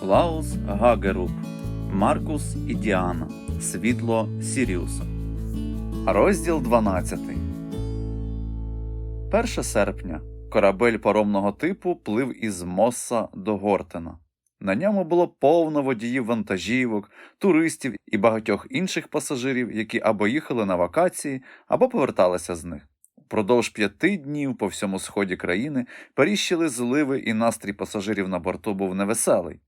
Клаус Гагеруп, Маркус і Діана. Світло Сіріуса. Розділ 12. 1 серпня. Корабель паромного типу плив із Мосса до Гортена. На ньому було повно водіїв вантажівок, туристів і багатьох інших пасажирів, які або їхали на вакації, або поверталися з них. Упродовж п'яти днів по всьому сході країни періщили зливи, і настрій пасажирів на борту був невеселий.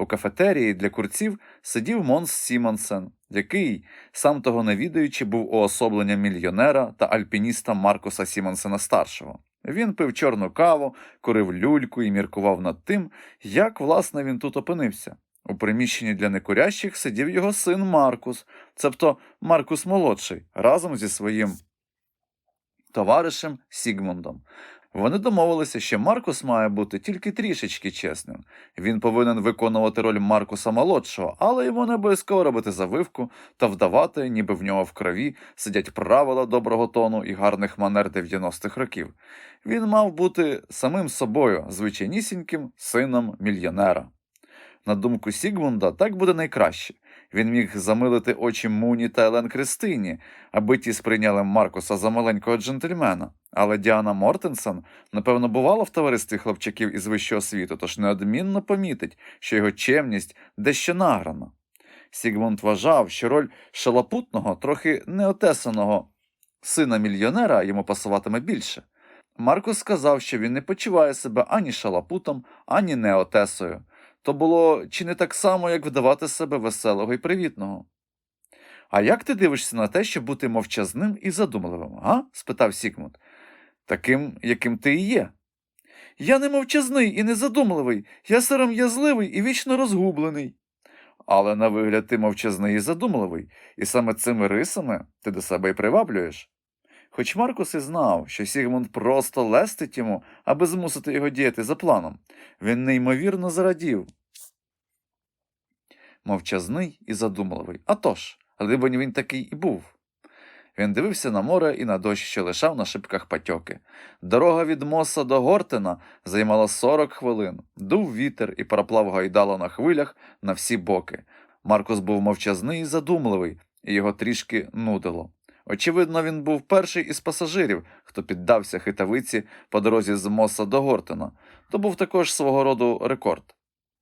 У кафетерії для курців сидів Монс Сімонсен, який, сам того не відаючи, був уособленням мільйонера та альпініста Маркуса Сімонсена старшого. Він пив чорну каву, курив люльку і міркував над тим, як власне він тут опинився. У приміщенні для некурящих сидів його син Маркус, цебто Маркус молодший, разом зі своїм товаришем Сігмундом. Вони домовилися, що Маркус має бути тільки трішечки чесним. Він повинен виконувати роль Маркуса молодшого, але йому не обов'язково робити завивку та вдавати, ніби в нього в крові сидять правила доброго тону і гарних манер 90-х років. Він мав бути самим собою, звичайнісіньким сином мільйонера. На думку Сігмунда, так буде найкраще. Він міг замилити очі Муні та Елен Кристині, аби ті сприйняли Маркуса за маленького джентльмена. Але Діана Мортенсон, напевно, бувала в товаристві хлопчаків із вищого світу, тож неодмінно помітить, що його чемність дещо награна. Сігмунд вважав, що роль шалапутного, трохи неотесаного сина мільйонера йому пасуватиме більше. Маркус сказав, що він не почуває себе ані шалапутом, ані неотесою. То було чи не так само, як вдавати себе веселого і привітного. А як ти дивишся на те, щоб бути мовчазним і задумливим, га? спитав Сігмунд. Таким, яким ти і є. Я не мовчазний і не задумливий, я сором'язливий і вічно розгублений. Але на вигляд ти мовчазний і задумливий, і саме цими рисами ти до себе й приваблюєш. Хоч Маркус і знав, що Сігмунд просто лестить йому, аби змусити його діяти за планом, він неймовірно зарадів. Мовчазний і задумливий. А тож, либонь він такий і був. Він дивився на море і на дощ, що лишав на шибках патьоки. Дорога від Моса до Гортена займала 40 хвилин. Дув вітер і пароплав гайдало на хвилях на всі боки. Маркус був мовчазний і задумливий, і його трішки нудило. Очевидно, він був перший із пасажирів, хто піддався хитавиці по дорозі з Моса до Гортена. То був також свого роду рекорд.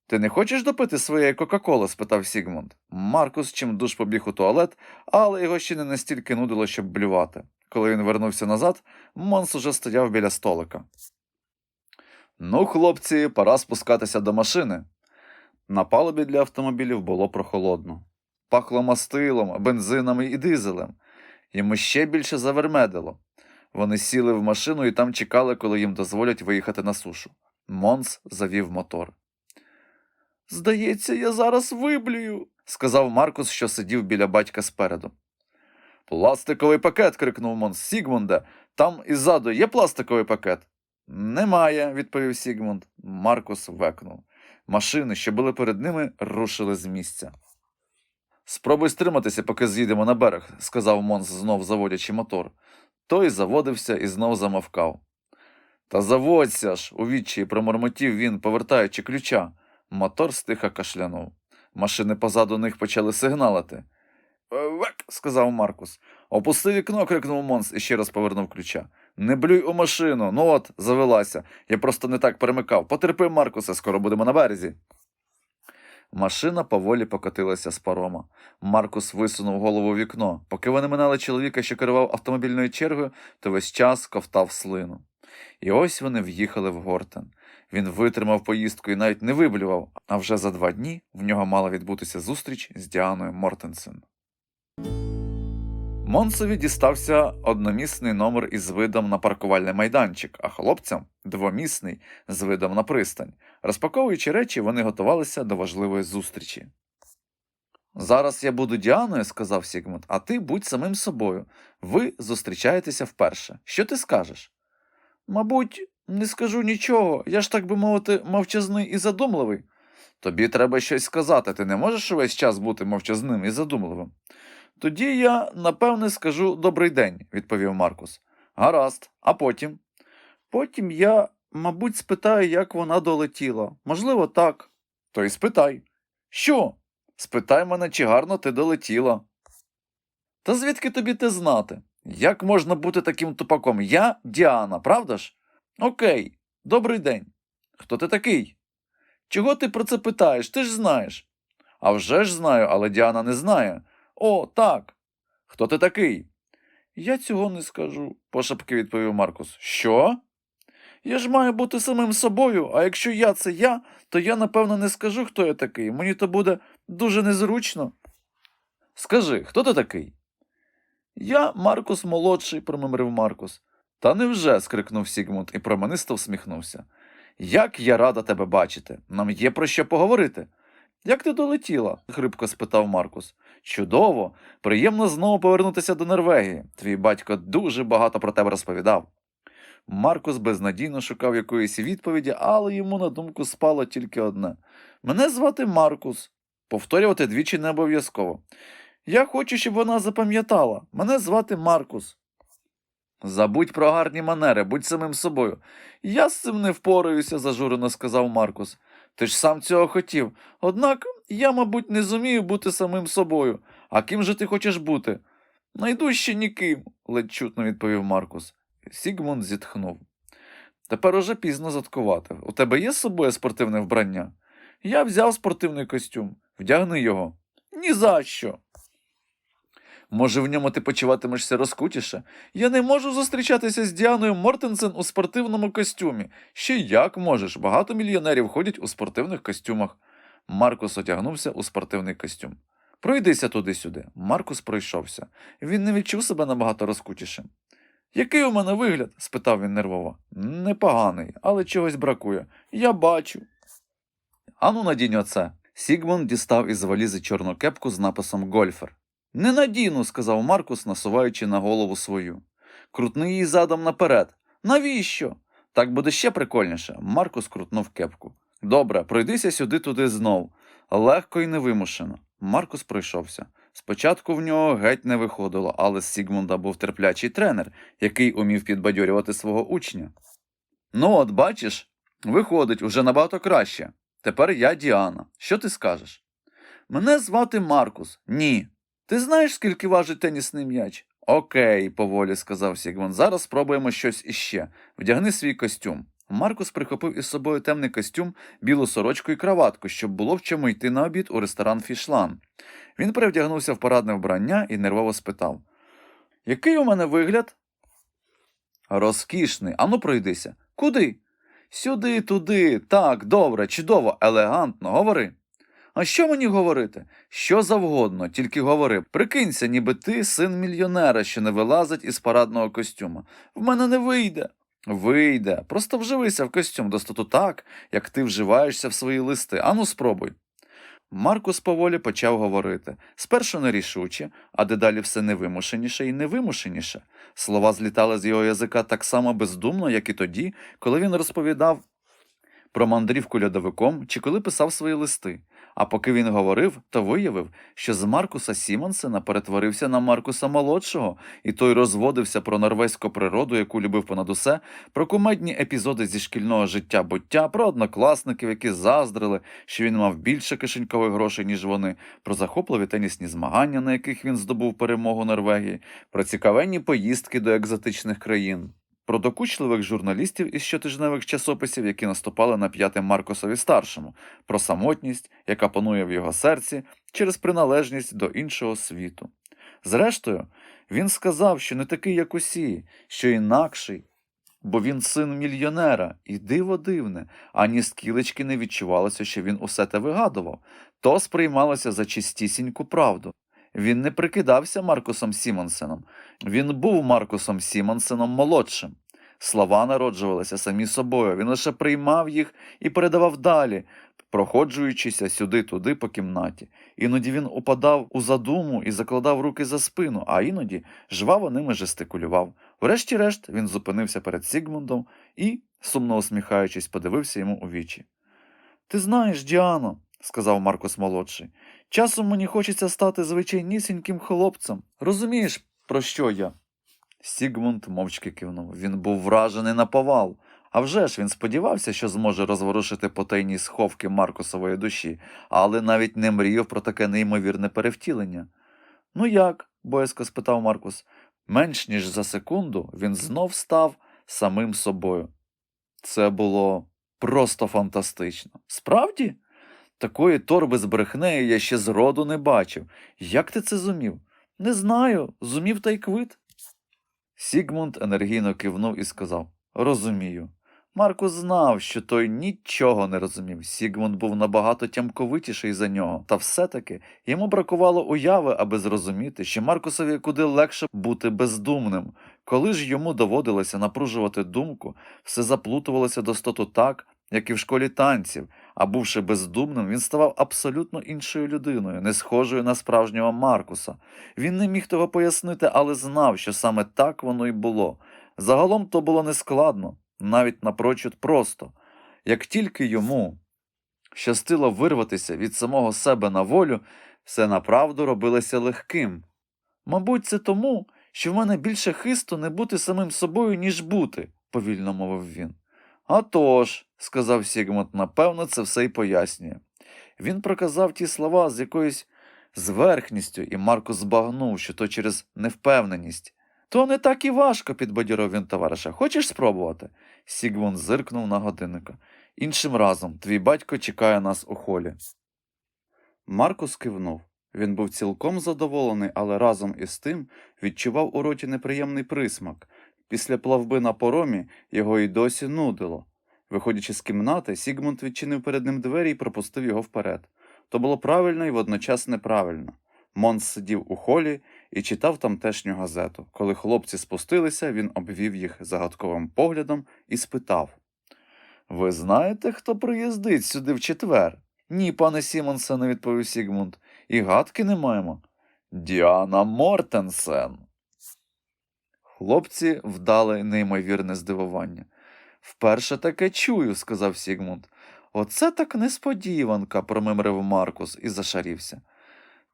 Ти не хочеш допити своєї Кока-Коли? спитав Сігмунд. Маркус чимдуж побіг у туалет, але його ще не настільки нудило, щоб блювати. Коли він вернувся назад, Монс уже стояв біля столика. Ну, хлопці, пора спускатися до машини. На палубі для автомобілів було прохолодно. Пахло мастилом, бензином і дизелем. Йому ще більше завермедило. Вони сіли в машину і там чекали, коли їм дозволять виїхати на сушу. Монс завів мотор. Здається, я зараз виблюю, сказав Маркус, що сидів біля батька спереду. Пластиковий пакет. крикнув Монс. Сігмунде, там іззаду є пластиковий пакет? Немає, відповів Сігмунд. Маркус векнув. Машини, що були перед ними, рушили з місця. Спробуй стриматися, поки з'їдемо на берег, сказав Монс, знов заводячи мотор. Той заводився і знов замовкав. Та заводься ж, у відчаї промормотів він, повертаючи ключа. Мотор стиха кашлянув. Машини позаду них почали сигналити. Век, сказав Маркус. Опусти вікно, крикнув Монс і ще раз повернув ключа. Не блюй у машину. Ну от, завелася. Я просто не так перемикав. Потерпи, Маркусе, скоро будемо на березі. Машина поволі покотилася з парома. Маркус висунув голову в вікно. Поки вони минали чоловіка, що керував автомобільною чергою, то весь час ковтав слину. І ось вони в'їхали в Гортен. Він витримав поїздку і навіть не виблював, а вже за два дні в нього мала відбутися зустріч з Діаною Мортенсен. Монсові дістався одномісний номер із видом на паркувальний майданчик, а хлопцям двомісний з видом на пристань. Розпаковуючи речі, вони готувалися до важливої зустрічі. Зараз я буду Діаною, сказав Сігмунд, а ти будь самим собою. Ви зустрічаєтеся вперше. Що ти скажеш? Мабуть, не скажу нічого. Я ж так би мовити, мовчазний і задумливий. Тобі треба щось сказати, ти не можеш увесь час бути мовчазним і задумливим. Тоді я, напевне, скажу добрий день, відповів Маркус. Гаразд, а потім? Потім я, мабуть, спитаю, як вона долетіла. Можливо, так. То й спитай. Що? Спитай мене, чи гарно ти долетіла. Та звідки тобі те знати? Як можна бути таким тупаком? Я Діана, правда ж? Окей, добрий день. Хто ти такий? Чого ти про це питаєш? Ти ж знаєш. А вже ж знаю, але Діана не знає. О, так. Хто ти такий? Я цього не скажу, пошепки відповів Маркус. Що? Я ж маю бути самим собою, а якщо я це я, то я напевно не скажу, хто я такий. Мені то буде дуже незручно. Скажи, хто ти такий? Я Маркус молодший, промимрив Маркус. Та невже? скрикнув Сігмунд і променисто всміхнувся. Як я рада тебе бачити. Нам є про що поговорити. Як ти долетіла? хрипко спитав Маркус. Чудово, приємно знову повернутися до Норвегії. Твій батько дуже багато про тебе розповідав. Маркус безнадійно шукав якоїсь відповіді, але йому на думку спало тільки одне. Мене звати Маркус. Повторювати двічі не обов'язково. Я хочу, щоб вона запам'ятала. Мене звати Маркус. Забудь про гарні манери, будь самим собою. Я з цим не впораюся, зажурено сказав Маркус. Ти ж сам цього хотів. Однак я, мабуть, не зумію бути самим собою. А ким же ти хочеш бути? Найду ще ніким, ледь чутно відповів Маркус. Сігмунд зітхнув. Тепер уже пізно заткувати. У тебе є з собою спортивне вбрання? Я взяв спортивний костюм. Вдягни його. Ні за що. Може, в ньому ти почуватимешся розкутіше? Я не можу зустрічатися з Діаною Мортенсен у спортивному костюмі. Ще як можеш? Багато мільйонерів ходять у спортивних костюмах. Маркус одягнувся у спортивний костюм. Пройдися туди-сюди. Маркус пройшовся. Він не відчув себе набагато розкутішим. Який у мене вигляд? спитав він нервово. Непоганий, але чогось бракує. Я бачу. Ану, надінь оце. Сігмунд дістав із валізи чорну кепку з написом Гольфер. Не надіну, сказав Маркус, насуваючи на голову свою. Крутни її задом наперед. Навіщо? Так буде ще прикольніше. Маркус крутнув кепку. Добре, пройдися сюди туди знов. Легко і невимушено. Маркус пройшовся. Спочатку в нього геть не виходило, але з Сігмунда був терплячий тренер, який умів підбадьорювати свого учня. Ну, от бачиш, виходить уже набагато краще. Тепер я Діана. Що ти скажеш? Мене звати Маркус. Ні. Ти знаєш, скільки важить тенісний м'яч? Окей, поволі сказав Сігмунд. Зараз спробуємо щось іще. Вдягни свій костюм. Маркус прихопив із собою темний костюм, білу сорочку і краватку, щоб було в чому йти на обід у ресторан Фішлан. Він перевдягнувся в парадне вбрання і нервово спитав: Який у мене вигляд? Розкішний. Ану, пройдися. Куди? Сюди, туди. Так, добре, чудово, елегантно, говори. А що мені говорити? Що завгодно, тільки говори. Прикинься, ніби ти син мільйонера, що не вилазить із парадного костюма. В мене не вийде. Вийде. Просто вживися в костюм достату так, як ти вживаєшся в свої листи. Ану, спробуй. Маркус поволі почав говорити. Спершу нерішуче, а дедалі все невимушеніше і невимушеніше. Слова злітали з його язика так само бездумно, як і тоді, коли він розповідав про мандрівку льодовиком чи коли писав свої листи. А поки він говорив, то виявив, що з Маркуса Сімонсена перетворився на Маркуса молодшого, і той розводився про норвезьку природу, яку любив понад усе, про кумедні епізоди зі шкільного життя буття, про однокласників, які заздрили, що він мав більше кишенькових грошей, ніж вони, про захопливі тенісні змагання, на яких він здобув перемогу Норвегії, про цікавенні поїздки до екзотичних країн. Про докучливих журналістів із щотижневих часописів, які наступали на п'яте Маркосові старшому, про самотність, яка панує в його серці через приналежність до іншого світу. Зрештою, він сказав, що не такий, як усі, що інакший, бо він син мільйонера, і диво дивне, ані з кілечки не відчувалося, що він усе те вигадував, то сприймалося за чистісіньку правду. Він не прикидався Маркусом Сімонсеном, він був Маркусом Сімонсеном молодшим. Слова народжувалися самі собою, він лише приймав їх і передавав далі, проходжуючися сюди-туди по кімнаті. Іноді він упадав у задуму і закладав руки за спину, а іноді жваво ними жестикулював. Врешті-решт він зупинився перед Сігмундом і, сумно усміхаючись, подивився йому у вічі. Ти знаєш, Діано, сказав Маркус молодший, часом мені хочеться стати звичайнісіньким хлопцем. Розумієш, про що я? Сігмунд мовчки кивнув. Він був вражений на повал. А вже ж він сподівався, що зможе розворушити потайні сховки Маркусової душі, але навіть не мріяв про таке неймовірне перевтілення. Ну як? боязко спитав Маркус. Менш ніж за секунду він знов став самим собою. Це було просто фантастично. Справді? Такої торби з брехнею я ще зроду не бачив. Як ти це зумів? Не знаю, зумів та й квит. Сігмунд енергійно кивнув і сказав Розумію. Маркус знав, що той нічого не розумів. Сігмунд був набагато тямковитіший за нього, та все-таки йому бракувало уяви, аби зрозуміти, що Маркусові куди легше бути бездумним. Коли ж йому доводилося напружувати думку, все заплутувалося до стоту так, як і в школі танців, а бувши бездумним, він ставав абсолютно іншою людиною, не схожою на справжнього Маркуса. Він не міг того пояснити, але знав, що саме так воно й було. Загалом то було нескладно, навіть напрочуд просто. Як тільки йому щастило вирватися від самого себе на волю, все направду робилося легким. Мабуть, це тому, що в мене більше хисту не бути самим собою, ніж бути, повільно мовив він. «А тож», – сказав Сігмунд, напевно, це все й пояснює. Він проказав ті слова з якоюсь зверхністю, і Марко збагнув, що то через невпевненість. То не так і важко, підбадьорив він товариша. Хочеш спробувати? Сігмунд зиркнув на годинника. Іншим разом твій батько чекає нас у холі. Маркус кивнув. Він був цілком задоволений, але разом із тим відчував у роті неприємний присмак. Після плавби на поромі його й досі нудило. Виходячи з кімнати, Сігмунд відчинив перед ним двері і пропустив його вперед. То було правильно і водночас неправильно. Монс сидів у холі і читав тамтешню газету. Коли хлопці спустилися, він обвів їх загадковим поглядом і спитав Ви знаєте, хто приїздить сюди в четвер? Ні, пане Сімонсене, відповів Сігмунд. І гадки не маємо. Діана Мортенсен. Хлопці вдали неймовірне здивування. Вперше таке чую, сказав Сігмунд. Оце так несподіванка, промимрив Маркус і зашарівся.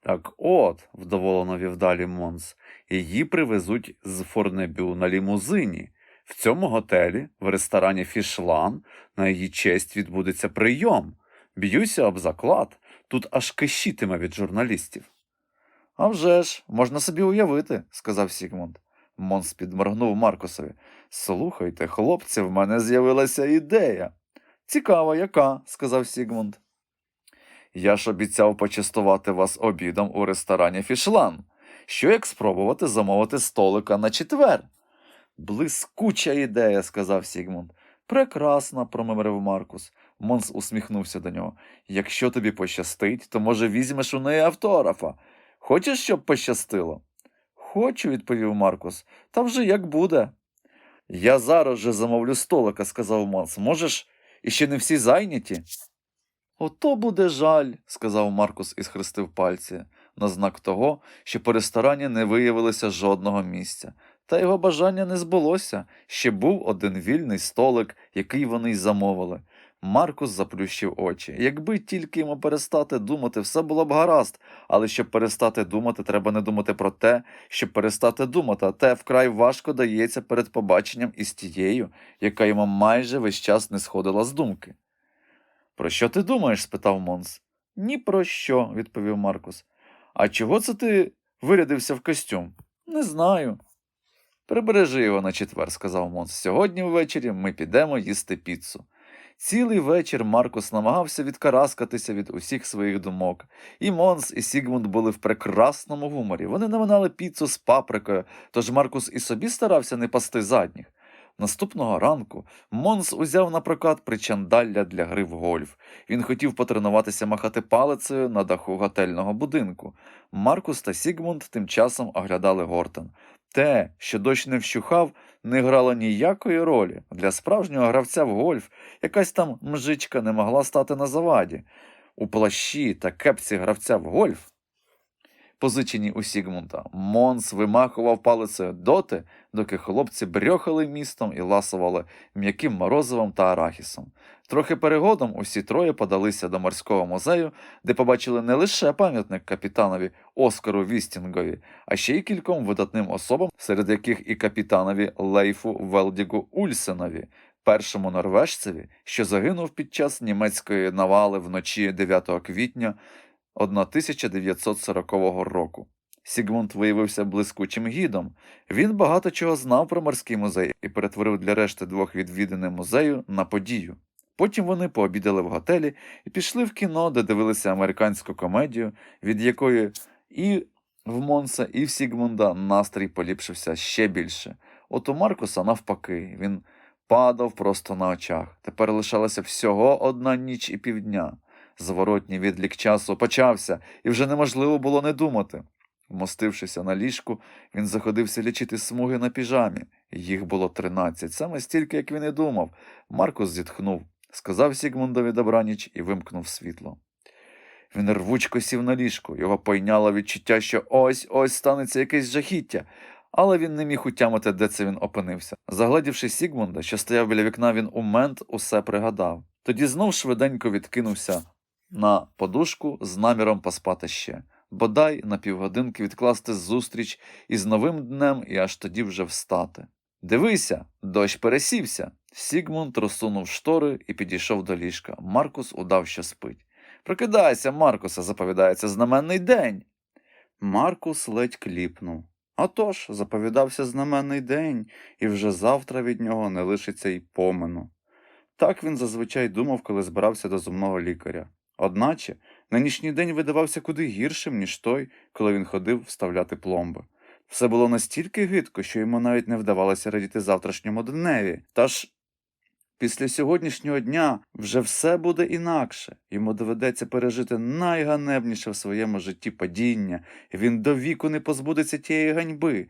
Так от, вдоволено вів далі Монс, її привезуть з Форнебю на лімузині. В цьому готелі, в ресторані Фішлан, на її честь відбудеться прийом. Б'юся об заклад, тут аж кишітиме від журналістів. «А вже ж, можна собі уявити, сказав Сігмунд. Монс підморгнув Маркусові. Слухайте, хлопці, в мене з'явилася ідея. Цікава, яка, сказав Сігмунд. Я ж обіцяв почастувати вас обідом у ресторані Фішлан. Що як спробувати замовити столика на четвер? Блискуча ідея, сказав Сігмунд. Прекрасна, промимрив Маркус. Монс усміхнувся до нього. Якщо тобі пощастить, то, може, візьмеш у неї автографа. Хочеш, щоб пощастило? Хочу, відповів Маркус. Та вже як буде. Я зараз же замовлю столика, сказав Манс. Можеш, іще не всі зайняті. Ото буде жаль, сказав Маркус і схрестив пальці, на знак того, що по ресторані не виявилося жодного місця. Та його бажання не збулося. Ще був один вільний столик, який вони й замовили. Маркус заплющив очі. Якби тільки йому перестати думати, все було б гаразд, але щоб перестати думати, треба не думати про те, щоб перестати думати, а те вкрай важко дається перед побаченням із тією, яка йому майже весь час не сходила з думки. Про що ти думаєш? спитав Монс. Ні про що, відповів Маркус. А чого це ти вирядився в костюм? Не знаю. Прибережи його на четвер, сказав Монс. Сьогодні ввечері ми підемо їсти піцу. Цілий вечір Маркус намагався відкараскатися від усіх своїх думок. І Монс, і Сігмунд були в прекрасному гуморі. Вони наминали піцу з паприкою, тож Маркус і собі старався не пасти задніх. Наступного ранку Монс узяв на прокат причандалля для гри в гольф. Він хотів потренуватися махати палицею на даху готельного будинку. Маркус та Сігмунд тим часом оглядали Гортон. Те, що дощ не вщухав, не грало ніякої ролі. Для справжнього гравця в гольф якась там мжичка не могла стати на заваді. У плащі та кепці гравця в гольф, позичені у Сігмунта, Монс вимахував палицею доти, доки хлопці брьохали містом і ласували м'яким морозивом та арахісом. Трохи перегодом усі троє подалися до морського музею, де побачили не лише пам'ятник капітанові Оскару Вістінгові, а ще й кільком видатним особам, серед яких і капітанові Лейфу Велдігу Ульсенові. першому норвежцеві, що загинув під час німецької навали вночі 9 квітня 1940 року. Сігмунд виявився блискучим гідом. Він багато чого знав про морський музей і перетворив для решти двох відвідини музею на подію. Потім вони пообідали в готелі і пішли в кіно, де дивилися американську комедію, від якої і в Монса, і в Сігмунда настрій поліпшився ще більше. От у Маркуса навпаки, він падав просто на очах. Тепер лишалася всього одна ніч і півдня. Зворотній відлік часу почався, і вже неможливо було не думати. Вмостившися на ліжку, він заходився лічити смуги на піжамі. Їх було тринадцять, саме стільки, як він і думав. Маркус зітхнув, сказав Сігмундові добраніч і вимкнув світло. Він рвучко сів на ліжку, його пойняло відчуття, що ось ось станеться якесь жахіття, але він не міг утямити, де це він опинився. Загледівши Сігмунда, що стояв біля вікна, він у мент усе пригадав. Тоді знов швиденько відкинувся на подушку з наміром поспати ще, бодай на півгодинки відкласти зустріч із новим днем і аж тоді вже встати. Дивися, дощ пересівся. Сігмунд розсунув штори і підійшов до ліжка. Маркус удав, що спить. Прокидайся, Маркуса, заповідається знаменний день. Маркус ледь кліпнув. А тож, заповідався знаменний день, і вже завтра від нього не лишиться й помину. Так він зазвичай думав, коли збирався до зумного лікаря. Одначе нинішній день видавався куди гіршим, ніж той, коли він ходив вставляти пломби. Все було настільки гидко, що йому навіть не вдавалося радіти завтрашньому дневі. Та ж після сьогоднішнього дня вже все буде інакше. Йому доведеться пережити найганебніше в своєму житті падіння, і він до віку не позбудеться тієї ганьби.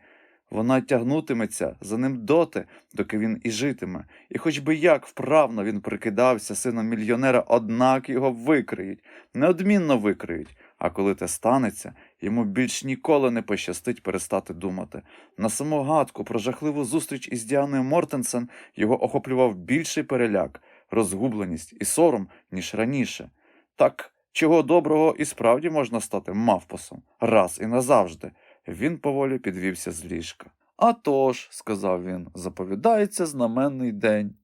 Вона тягнутиметься за ним доти, доки він і житиме, і хоч би як вправно він прикидався сином мільйонера, однак його викриють, неодмінно викриють. А коли те станеться, йому більш ніколи не пощастить перестати думати. На саму гадку про жахливу зустріч із Діаною Мортенсен його охоплював більший переляк, розгубленість і сором, ніж раніше. Так чого доброго і справді можна стати мавпосом раз і назавжди. Він поволі підвівся з ліжка. «А тож», – сказав він, заповідається знаменний день.